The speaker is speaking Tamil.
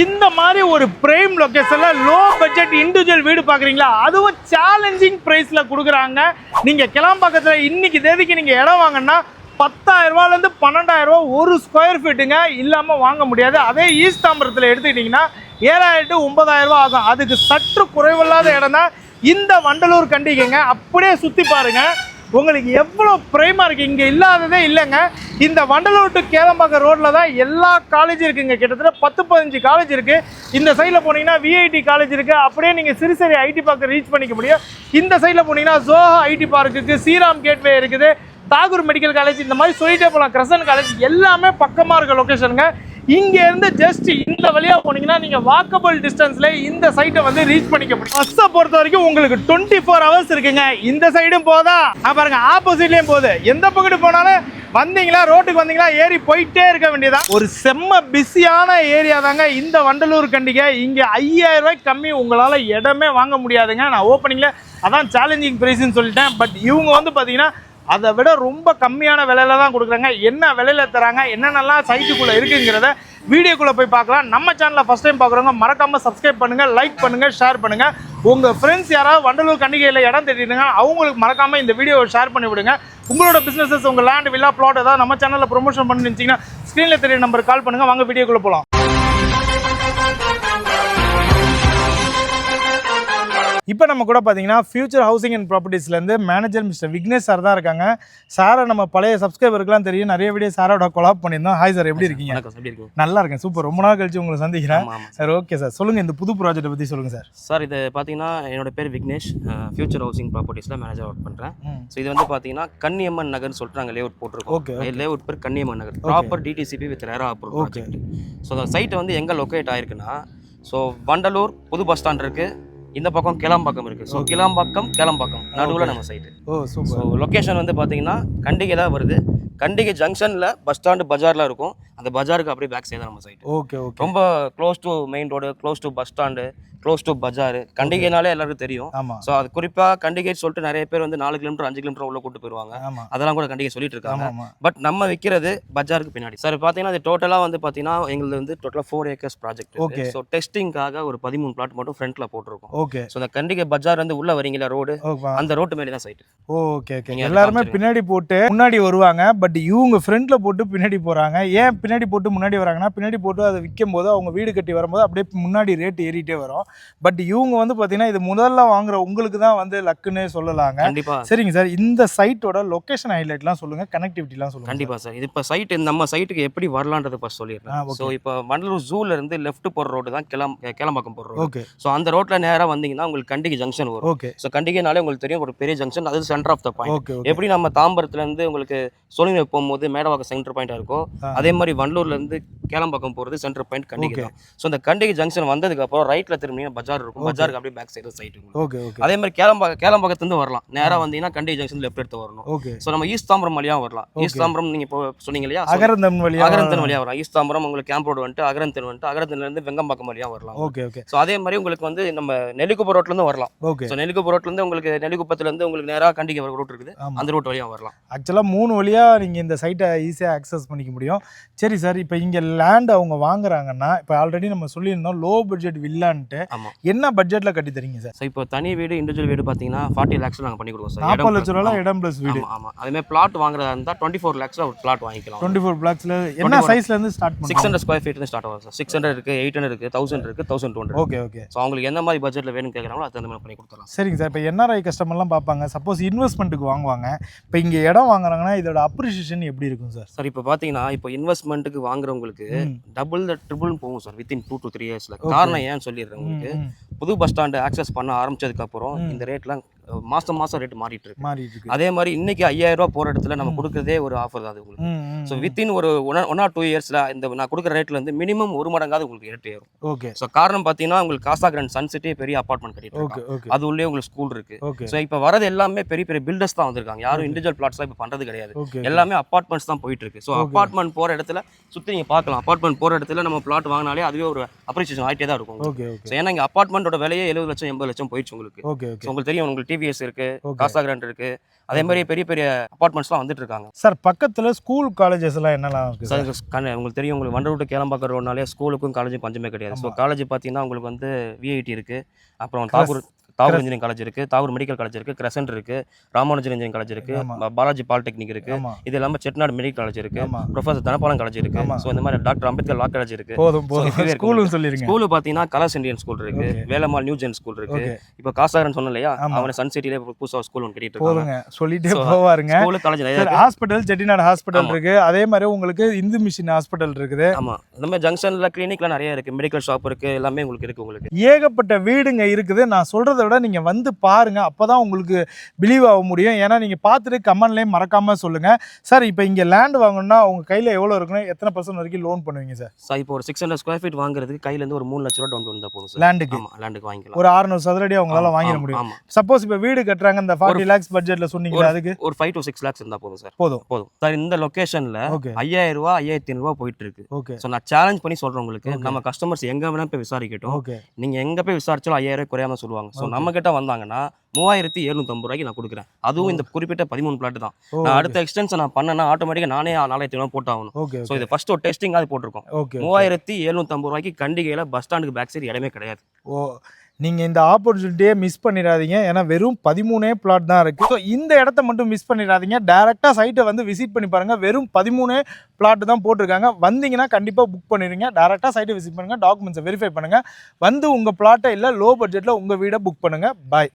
இந்த மாதிரி ஒரு பிரேம் லொக்கேஷனில் லோ பட்ஜெட் இண்டிவிஜுவல் வீடு பாக்குறீங்களா அதுவும் சேலஞ்சிங் பிரைஸ்ல கொடுக்குறாங்க. நீங்க கிளம்பாக்கத்துல இன்னைக்கு தேதிக்கு நீங்க இடம் வாங்கினா பத்தாயிரம் ரூபாயிலேருந்து பன்னெண்டாயிரம் ரூபா ஒரு ஸ்கொயர் ஃபீட்டுங்க இல்லாமல் வாங்க முடியாது. அதே ஈஸ்ட் தாம்பரத்தில் எடுத்துக்கிட்டிங்கன்னா ஏழாயிரம் டு ஒன்பதாயிரம் ரூபா ஆகும். அதுக்கு சற்று குறைவில்லாத இடம் தான் இந்த வண்டலூர் கண்டிகைங்க. அப்படியே சுற்றி பாருங்க. உங்களுக்கு எவ்வளோ பிரைமாக இருக்குது இங்கே இல்லாததே இல்லைங்க. இந்த வண்டலூர் டு கேளம்பாக்கம் ரோட்டில் தான் எல்லா காலேஜும் இருக்குங்க. கிட்டத்தட்ட பத்து பதினஞ்சு காலேஜ் இருக்குது இந்த சைடில் போனீங்கன்னா விஐடி காலேஜ் இருக்குது அப்படியே நீங்கள் சிறுசேரி ஐடி பார்க்க ரீச் பண்ணிக்க முடியும். இந்த சைடில் போனீங்கன்னா ஜோஹா ஐடி பார்க் இருக்குது ஸ்ரீராம் கேட்வே இருக்குது தாகூர் மெடிக்கல் காலேஜ் இந்த மாதிரி சொல்லிட்டே போகலாம் கிரசன் காலேஜ் எல்லாமே பக்கமாக இருக்க லொக்கேஷனுங்க இங்கேருந்து ஜஸ்ட் இந்த வழியா போனீங்கன்னா நீங்கள் வாக்கபிள் டிஸ்டன்ஸில் இந்த சைட்டை வந்து ரீச் பண்ணிக்க முடியும். பஸ்ஸை பொறுத்த வரைக்கும் உங்களுக்கு டுவெண்ட்டி ஃபோர் ஹவர்ஸ் இருக்குங்க. இந்த சைடும் போதா. பாருங்க ஆப்போசிட்லேயும் போகுது. எந்த பக்கத்து போனாலும் வந்தீங்களா ரோட்டுக்கு வந்தீங்களா ஏறி போயிட்டே இருக்க வேண்டியதா? ஒரு செம்ம பிஸியான ஏரியா தாங்க. இந்த வண்டலூர் கண்டிகை. இங்கே ஐயாயிரம் ரூபாய்க்கு கம்மி உங்களால் இடமே வாங்க முடியாதுங்க. நான் ஓப்பனிங்கில் அதான் சேலஞ்சிங் ப்ரைஸ்ன்னு சொல்லிட்டேன். பட் இவங்க வந்து பார்த்தீங்கன்னா அதை விட ரொம்ப கம்மியான விலையில தான் கொடுக்குறாங்க. என்ன விலையில தராங்க என்னென்னலாம் சைட்டுக்குள்ளே இருக்குங்கிறத வீடியோக்குள்ளே போய் பார்க்கலாம். நம்ம சேனலில் ஃபஸ்ட் டைம் பார்க்குறவங்க மறக்காமல் சப்ஸ்கிரைப் பண்ணுங்க லைக் பண்ணுங்கள் ஷேர் பண்ணுங்கள் உங்கள் ஃப்ரெண்ட்ஸ் யாராவது வண்டலூர் கண்டிகையில் இடம் தேடிட்டுங்க அவங்களுக்கு மறக்காமல் இந்த வீடியோவை ஷேர் பண்ணி விடுங்க. உங்களோட பிஸ்னஸஸ் உங்கள் லேண்ட் வில்லா பிளாட் ஏதாவது நம்ம சேனலில் ப்ரொமோஷன் பண்ணி இருந்துச்சுன்னா ஸ்க்ரீன்ல தெரிய நம்பர் கால் பண்ணுங்க. வாங்க வீடியோக்குள்ளே போகலாம் இப்போ நம்ம கூட பார்த்தீங்கன்னா ஃபியூச்சர் ஹவுசிங் அண்ட் ப்ராப்பர்ட்டிஸ்லேருந்து மேனேஜர் மிஸ்டர் விக்னேஷ் சார் தான் இருக்காங்க. சாரை நம்ம பழைய சப்ஸ்கிரைபருக்குலாம் தெரியும். நிறைய வீடியோ சாரோட கொலாப் பண்ணியிருந்தோம். ஹாய் சார் எப்படி இருக்கீங்க? நல்லா இருக்கேன் சூப்பர் ரொம்ப நாள் கழிச்சு உங்களை சந்திக்கிறேன். சார் ஓகே சார் சொல்லுங்கள் இந்த புது ப்ராஜெக்ட்டை பற்றி சொல்லுங்கள் சார் சார் இது பார்த்தீங்கன்னா என்னோட பேர் விக்னேஷ். ஃபியூச்சர் ஹவுசிங் ப்ராப்பர்ட்டிஸில் மேனேஜர் ஒர்க் பண்ணுறேன் ஸோ இது வந்து பார்த்தீங்கன்னா கன்னியம்மன் நகர்னு சொல்லிட்டு நாங்கள் லேஅவுட் போட்டிருக்கோம். லேஅவுட் பேர் Kanniamman Nagar. Proper DTCP with RERA approve. Project so அந்த சைட் வந்து எங்கே லொக்கேட் ஆயிருக்குன்னா ஸோ வண்டலூர் புது பஸ் ஸ்டாண்ட் இருக்குது இந்த பக்கம் கிளம்பாக்கம் இருக்குது ஸோ கிளம்பாக்கம் கிளம்பாக்கம். நடுவில் நம்ம சைட்டு ஓ ஸோ லொக்கேஷன் வந்து பார்த்தீங்கன்னா கண்டிகை தான் வருது. கண்டிகை ஜங்ஷனில் பஸ் ஸ்டாண்டு பஜாரில் இருக்கும். அந்த பஜாருக்கு அப்படியே பேக் சைடு நம்ம சைட்டு ஓகே ஓகே ரொம்ப close to main road close to bus stand close to bazaar கண்டிகைனாலே எல்லாருக்கும் தெரியும். ஸோ அது குறிப்பாக கண்டிகை சொல்லிட்டு நிறைய பேர் வந்து நாலு கிலோமீட்டர் அஞ்சு கிலோமீட்டர் உள்ள கூட்டு போயிருவாங்க. அதெல்லாம் கூட கண்டிகை சொல்லிட்டு இருக்காங்க. பட் நம்ம விற்கிறது பஜாருக்கு பின்னாடி. சார் பார்த்தீங்கன்னா அது டோட்டலாக வந்து பார்த்தீங்கன்னா எங்களுக்கு வந்து டோட்டலாக four acres project Okay. So டெஸ்டிங்காக ஒரு பதிமூணு பிளாட் மட்டும் ஃப்ரண்ட்டில் போட்டிருக்கோம். ஓகே ஸோ அந்த கண்டிகை பஜார் வந்து உள்ள வரீங்களா ரோடு ஓகே அந்த ரோட்டு மேலே தான் சைட் ஓகே ஓகே எல்லாருமே. பின்னாடி போட்டு முன்னாடி வருவாங்க. பட் இவங்க ஃப்ரண்ட்ல போட்டு பின்னாடி போறாங்க. ஏன் பின்னாடி போட்டு முன்னாடி வராங்கன்னா பின்னாடி போட்டு அதை விற்கும் போது அவங்க வீடு கட்டி வரும்போது அப்படியே முன்னாடி ரேட் ஏறிட்டே வரும். பட் இவங்க வந்து பாத்தீங்கன்னா இது முதல்ல வாங்குற உங்களுக்கு தான் வந்து லக்குன்னே சொல்லலாங்க. கண்டிப்பா. சரிங்க சார். இந்த சைட்டோட லொகேஷன் ஹைலைட்லாம் சொல்லுங்க கனெக்டிவிட்டிலாம் சொல்லுங்க கண்டிப்பா சார். இது இப்போ சைட் நம்ம சைட்டுக்கு எப்படி வரலான்றது ஆ, சொல்லிடுறேன். ஸோ இப்போ வண்டலூர் ஜூல இருந்து லெஃப்ட் போற ரோடு தான் கிளம் கிளம்பாக்கம் போற ரோடு ஓகே ஸோ அந்த ரோட்ல நேரா வந்தீங்கன்னா உங்களுக்கு கண்டிகை ஜங்ஷன் வரும். ஓகே ஸோ கண்டிகைனாலே உங்களுக்கு தெரியும் ஒரு பெரிய ஜங்ஷன் அது சென்டர் ஆஃப் த பாயிண்ட் எப்படி நம்ம தாம்பரத்துல இருந்து உங்களுக்கு சோழிங்க போகும்போது மேடவாக்கம் சென்டர் பாயிண்டா இருக்கோ ஆ. அதே மாதிரி வண்டலூர்ல இருந்து கேளம்பாக்கம் போறது சென்டர் பாயிண்ட் கண்டிகை. தான் ஸோ இந்த கண்டிகை ஜங்ஷன் வந்ததுக்கு அப்புறம் ரைட்ல திரும்பினா பஜார் இருக்கும். பஜாருக்கு அப்படியே back side site okay okay. அதே மாதிரி கேளம்பாக்கம் கேளம்பாக்கத்துலேருந்து வரலாம். நேரா வந்தீங்கன்னா கண்டிகை ஜங்ஷன் லெஃப்ட் எடுத்து வரணும். ஓகே. ஸோ நம்ம ஈஸ்ட் தாம்பரம் வழியாக வரலாம். ஈஸ்ட். தாம்பரம் நீங்க இப்போ சொன்னீங்க இல்லையா? So, அகரந்தம் வழியா அகரந்தன் வழியா வரலாம். ஈஸ்ட் தாம்பரம் உங்களுக்கு கேம்ப் ரோடு வந்துட்டு அகரந்தன் வந்துட்டு அகரந்தன்ல இருந்து வெங்கம்பாக்கம் வழியா வரலாம். Okay okay. ஸோ அதே மாதிரி உங்களுக்கு வந்து நம்ம நெல்லிக்குப்பம் ரோட்ல இருந்து வரலாம். ஓகே. ஸோ நெல்லிக்குப்பம் ரோட்ல இருந்து உங்களுக்கு நெல்லிக்குப்பத்துல இருந்து உங்களுக்கு நேரா கண்டிகை ரூட் இருக்குது. அந்த ரூட் வழியா வரலாம். ஆக்சுவலாக மூணு வழியாக நீங்கள் இந்த சைட்டை ஈஸியாக அக்சஸ் பண்ணிக்க முடியும். சரி சார் இப்போ இங்கே லேண்ட் அவங்க வாங்குறாங்கன்னா இப்போ ஆல்ரெடி நம்ம சொல்லியிருந்தோம் லோ பட்ஜெட் வில்லான்ட்டு என்ன பட்ஜெட்டில் கட்டி தரீங்க சார் ஸோ இப்போ தனி வீடு இண்டிவிஜுவல் வீடு பார்த்தீங்கன்னா ஃபார்ட்டி லேக்ஸ் நாங்கள் பண்ணி கொடுவோம் சார் நாற்பது லட்ச ரூபாய் இடம் ப்ளஸ் வீடு. ஆமா ஆமா. அதே மாதிரி பிளாட் வாங்குறதா இருந்தால் டுவெண்ட்டி ஃபோர் லேக்ஸில் ஒரு பிளாட் வாங்கிக்கலாம். டுவெண்ட்டி ஃபோர் பிளாக்ஸில் என்ன 24 சைஸ்லேருந்து start six hundred square feet start ஆகும் சார் சிக்ஸ் ஹண்ட்ரட் இருக்கு எயிட் ஹண்ட்ரட் இருக்கு தௌசண்ட் இருக்கு thousand two hundred okay okay so அவங்களுக்கு எந்த மாதிரி பட்ஜெட்டில் வேணும்னு கேட்குறாங்களோ அது மாதிரி பண்ணி கொடுத்துடலாம் சரிங்க சார் இப்போ என்ஆர்ஐ கஸ்டமர்லாம் பார்ப்பாங்க. சப்போஸ் இன்வெஸ்ட்மெண்ட்டுக்கு வாங்குவாங்க. இப்போ இங்கே இடம் வாங்குறாங்கன்னா இதோட அப்ரிஷியேஷன் எப்படி இருக்கும் சார் சார் இப்போ பார்த்தீங்கன்னா இப்போ இன்வெஸ்ட்மெண்ட்டுக்கு வாங்குறவங்களுக்கு. டபுள் த ட்ரிபிள் போகும் sir within two to three இயர்ஸில் காரணம் ஏன்னு சொல்லிடுறேன் உங்களுக்கு. புது பஸ் ஸ்டாண்டு ஆக்சஸ் பண்ண ஆரம்பிச்சதுக்கு அப்புறம் ம். இந்த ரேட்லாம் மாசம் மாசம் ரேட் மாறிட்டு இருக்கு மாறிட்டு இருக்கு அதே மாதிரி இன்னைக்கு ஐயாயிரம் ரூபாய் போற இடத்துல நம்ம. கொடுக்குறதே ஒரு ஆஃபர் தான் அது உங்களுக்கு. ஸோ. வித்தின் ஒரு ஒன் ஆர் டூ இயர்ஸ்ல இந்த நான் கொடுக்குற ரேட்ல இருந்து மினிமம் ஒரு மடங்காவது உங்களுக்கு ரேட் ஏறும். ஓகே ஸோ காரணம் பார்த்தீங்கன்னா உங்களுக்கு காசா கிராண்ட் சன் சிட்டி பெரிய அப்பார்ட்மெண்ட் கட்டிட்டு அது உள்ளே உங்களுக்கு ஸ்கூல் இருக்கு. ஸோ இப்போ வரது எல்லாமே பெரிய பெரிய பில்டர்ஸ் தான் வந்திருக்காங்க. யாரும். இண்டிவிஜுவல் பிளாட்ஸ்லாம் இப்போ பண்றது கிடையாது. எல்லாமே அப்பார்ட்மெண்ட்ஸ் தான் போயிட்டு இருக்கு ஸோ. அப்பார்ட்மெண்ட் போற இடத்துல சுத்தி நீங்க பார்க்கலாம். அப்பார்ட்மெண்ட் போற இடத்துல நம்ம பிளாட் வாங்கினாலே அதுவே ஒரு அப்ரிசியேஷன் ஆகிட்டே தான் இருக்கும். ஓகே ஓகே ஸோ ஏன்னா இங்கே அப்பார்ட்மெண்ட்டோட விலையே எழுபது லட்சம் எண்பது லட்சம் போயிடுச்சு உங்களுக்கு. ஓகே ஓகே உங்களுக்கு தெரியும் உங்களுக்கு டிவிஎஸ் இருக்கு காசா கிராண்ட் இருக்கு. அதே மாதிரி பெரிய பெரிய அப்பார்ட்மெண்ட்ஸ்லாம் வந்துட்டு இருக்காங்க. சார் பக்கத்துல ஸ்கூல் காலேஜஸ் எல்லாம் என்னலாம் இருக்கு சார் உங்களுக்கு தெரியும் உங்களுக்கு வண்டர் விட்டு கேளம்பாக்கம் ரோட்னாலே ஸ்கூலுக்கும் காலேஜும் பஞ்சமே கிடையாது. ஸோ. காலேஜ் பார்த்தீங்கன்னா உங்களுக்கு வந்து விஐடி இருக்கு. அப்புறம் தாகூர் தாகூர் இன்ஜினியரிங் காலேஜ் இருக்கு தாகூர் மெடிக்கல் காலேஜ் இருக்கு கிரசன்ட் இருக்கு ராமானுஜன் இன்ஜினியரிங் காலேஜ் இருக்கு பாலாஜி பாலிடெக்னிக் இருக்கு. இது இல்லாமல் செட்நாடு மெடிக்கல் காலேஜ் இருக்கு. ஆமா. ப்ரொஃபசர் தனபாலம் காலேஜ் இருக்கு. ஸோ இந்த மாதிரி டாக்டர் அம்பேத்கர் லா காலேஜ் இருக்கு. போதும் இதுவே போதும் இருக்கு. ஸ்கூலும் ஸ்கூலு பார்த்தீங்கன்னா கலர்ஸ் இந்தியன் ஸ்கூல் இருக்கு. Okay. Velammal new gen school இருக்கு. இப்போ காசாகரன் சொன்னேன் இல்லையா. அவனை சன் சிட்டிலே புதுசாக ஸ்கூல் ஒன்று கட்டிட்டு போதுங்க. சொல்லிட்டே போவாருங்க. School college hospital Chettinad hospital. இருக்கு. அதே மாதிரி உங்களுக்கு இந்து மிஷின் ஹாஸ்பிட்டல் இருக்குது. ஆமா. இந்த மாதிரி ஜங்ஷன்ல கிளினிக்லாம் நிறைய இருக்கு. மெடிக்கல் ஷாப் இருக்கு. எல்லாமே உங்களுக்கு இருக்கு உங்களுக்கு. ஏகப்பட்ட வீடுங்க இருக்குது. நான் சொல்றதை விட நீங்க வந்து பாருங்க. அப்பதான் உங்களுக்கு பிலீவ் ஆக முடியும். ஏன்னா நீங்க பார்த்துட்டு கமெண்ட்லயும் மறக்காம சொல்லுங்க. சார் இப்போ இங்க லேண்ட் வாங்கணும்னா உங்க கையில எவ்வளவு இருக்குன்னு எத்தனை பர்சன்ட் வரைக்கும் லோன் பண்ணுவீங்க சார்? சார் இப்போ ஒரு சிக்ஸ் ஹண்ட்ரட் ஸ்கொயர் ஃபீட் வாங்குறதுக்கு கையில இருந்து ஒரு மூணு லட்ச ரூபா டவுன் வந்தா போதும் சார். லேண்டுக்கு லேண்டுக்கு வாங்கிக்கலாம். ஒரு 600 சதுரடி அவங்களால வாங்கிட ஆமா, முடியும். சப்போஸ் இப்போ வீடு கட்டுறாங்க இந்த ஃபார்ட்டி லேக்ஸ் பட்ஜெட்ல சொன்னீங்களா அதுக்கு? ஒரு ஃபைவ் டு சிக்ஸ் லேக்ஸ் இருந்தா போதும் சார். போதும். போதும். சார் இந்த லொகேஷன்ல ஓகே. ஐயாயிரம் ரூபா ஐயாயிரத்தி ஐநூறுவா போயிட்டு இருக்கு ஓகே. ஸோ நான் சேலஞ்ச் பண்ணி சொல்றேன் உங்களுக்கு. நம்ம கஸ்டமர்ஸ் எங்க வேணா போய் விசாரிக்கட்டும். ஓகே. நீங்க எங்க போய் விசாரிச்சாலும் ஐயாயிரம் ரூபாய் குறையாம சொல்லுவாங்க. ஸோ நம்ம கிட்ட வந்தாங்கன்னா மூவாயிரத்தி எழுநூத்தம்பது ரூபாய்க்கு நான் கொடுக்குறேன். அதுவும் இந்த குறிப்பிட்ட பதிமூணு பிளாட் தான். நான் அடுத்த எக்ஸ்டென்ஷன் நான் பண்ணேன்னா ஆட்டோமேட்டிக்காக நானே நாலாயிரத்தி ஐநூறு போட்டாகணும். ஸோ இது ஃபர்ஸ்ட் ஒரு டெஸ்டிங் அது போட்டிருக்கோம். மூவாயிரத்தி எழுநூத்தம்பது ரூபாய்க்கு கண்டிகையில் பஸ் ஸ்டாண்டுக்கு பேக் சைடு இடமே கிடையாது. ஓ நீங்கள் இந்த ஆப்பர்ச்சுனிட்டியை மிஸ் பண்ணிடாதீங்க. ஏன்னா வெறும் பதிமூணே பிளாட் தான் இருக்குது ஸோ இந்த இடத்த மட்டும் மிஸ் பண்ணிடாதீங்க. டேரெக்டாக சைட்டை வந்து விசிட் பண்ணி பாருங்கள் வெறும் பதிமூணே பிளாட் தான் போட்டிருக்காங்க. வந்தீங்கன்னா கண்டிப்பாக புக் பண்ணிடுங்க. டேரெக்டாக சைட்டை விசிட் பண்ணுங்கள் டாக்குமெண்ட்ஸை வெரிஃபை பண்ணுங்கள் வந்து உங்கள் பிளாட்டை இல்லை லோ பட்ஜெட்டில் உங்கள் வீடை புக் பண்ணுங்கள் பாய்